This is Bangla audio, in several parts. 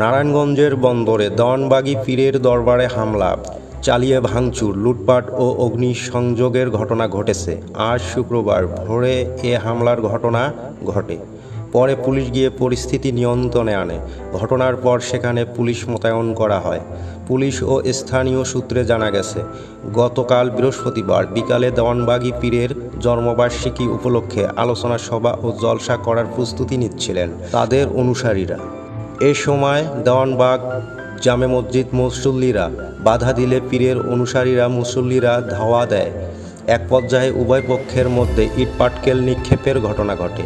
নারায়ণগঞ্জের বন্দরে দেওয়ানবাগী পীরের দরবারে হামলা, চালিয়ে ভাঙচুর, লুটপাট ও অগ্নিসংযোগের ঘটনা ঘটেছে। আজ শুক্রবার ভোরে এ হামলার ঘটনা ঘটে। পরে পুলিশ গিয়ে পরিস্থিতি নিয়ন্ত্রণে আনে। ঘটনার পর সেখানে পুলিশ মোতায়েন করা হয়। পুলিশ ও স্থানীয় সূত্রে জানা গেছে, গতকাল বৃহস্পতিবার বিকালে দেওয়ানবাগী পীরের জন্মবার্ষিকী উপলক্ষে আলোচনা সভা ও জলসা করার প্রস্তুতি নিচ্ছিলেন তাদের অনুসারীরা। এ সময় দেওয়ানবাগ জামে মসজিদ মুসল্লিরা বাধা দিলে পীরের অনুসারীরা মুসল্লিরা ধাওয়া দেয়। এক পর্যায়ে উভয় পক্ষের মধ্যে ইট পাটকেল নিক্ষেপের ঘটনা ঘটে।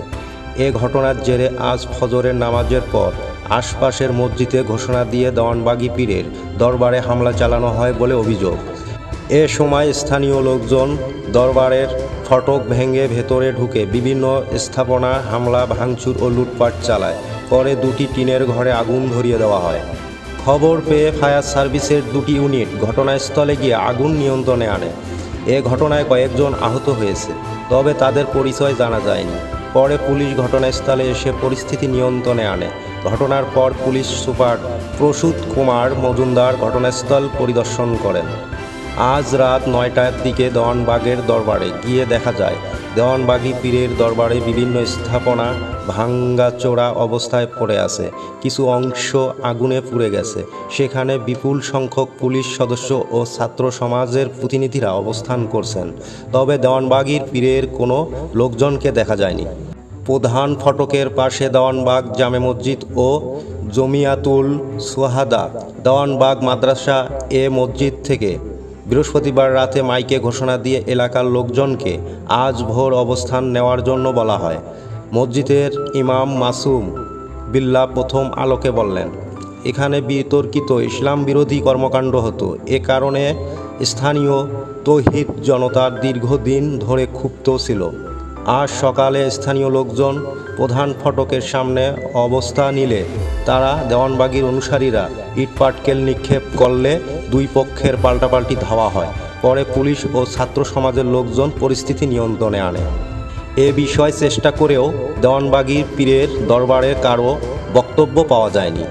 এ ঘটনার জেরে আজ ফজরের নামাজের পর আশপাশের মসজিদে ঘোষণা দিয়ে দেওয়ানবাগী পীরের দরবারে হামলা চালানো হয় বলে অভিযোগ। এ সময় স্থানীয় লোকজন দরবারের ফটক ভেঙে ভেতরে ঢুকে বিভিন্ন স্থাপনা, হামলা, ভাঙচুর ও লুটপাট চালায়। পরে দুটি টিনের ঘরে আগুন ধরিয়ে দেওয়া হয়। খবর পেয়ে ফায়ার সার্ভিসের দুটি ইউনিট ঘটনাস্থলে গিয়ে আগুন নিয়ন্ত্রণে আনে। এ ঘটনায় কয়েকজন আহত হয়েছে, তবে তাদের পরিচয় জানা যায়নি। পরে পুলিশ ঘটনাস্থলে এসে পরিস্থিতি নিয়ন্ত্রণে আনে। ঘটনার পর পুলিশ সুপার প্রসূত কুমার মজুমদার ঘটনাস্থল পরিদর্শন করেন। আজ রাত নয়টার দিকে দেওয়ানবাগের দরবারে গিয়ে দেখা যায়, দেওয়ানবাগী পীরের দরবারে বিভিন্ন স্থাপনা ভাঙ্গাচোরা অবস্থায় পড়ে আছে। কিছু অংশ আগুনে পুড়ে গেছে। সেখানে বিপুল সংখ্যক পুলিশ সদস্য ও ছাত্র সমাজের প্রতিনিধিরা অবস্থান করছেন। তবে দেওয়ানবাগীর পীরের কোনো লোকজনকে দেখা যায়নি। প্রধান ফটকের পাশে দেওয়ানবাগ জামে মসজিদ ও জমিয়াতুল সোহাদা, দেওয়ানবাগ মাদ্রাসা এ মসজিদ থেকে বৃহস্পতিবার রাতে মাইকে ঘোষণা দিয়ে এলাকার লোকজনকে আজ ভোর অবস্থান নেওয়ার জন্য বলা হয়। মসজিদের ইমাম মাসুম বিল্লা প্রথম আলোকে বললেন, এখানে বিতর্কিত ইসলাম বিরোধী কর্মকাণ্ড হতো। এ কারণে স্থানীয় তৌহিদ জনতার দীর্ঘদিন ধরে ক্ষুব্ধ ছিল। আজ সকালে স্থানীয় লোকজন প্রধান ফটকের সামনে অবস্থা নিলে তারা দেওয়ানবাগির অনুসারীরা ইটপাটকেল নিক্ষেপ করলে দুই পক্ষের পাল্টাপাল্টি ধাওয়া হয়। পরে পুলিশ ও ছাত্র সমাজের লোকজন পরিস্থিতি নিয়ন্ত্রণে আনে। এ বিষয়ে চেষ্টা করেও দেওয়ানবাগির পীরের দরবারে কারও বক্তব্য পাওয়া যায়নি।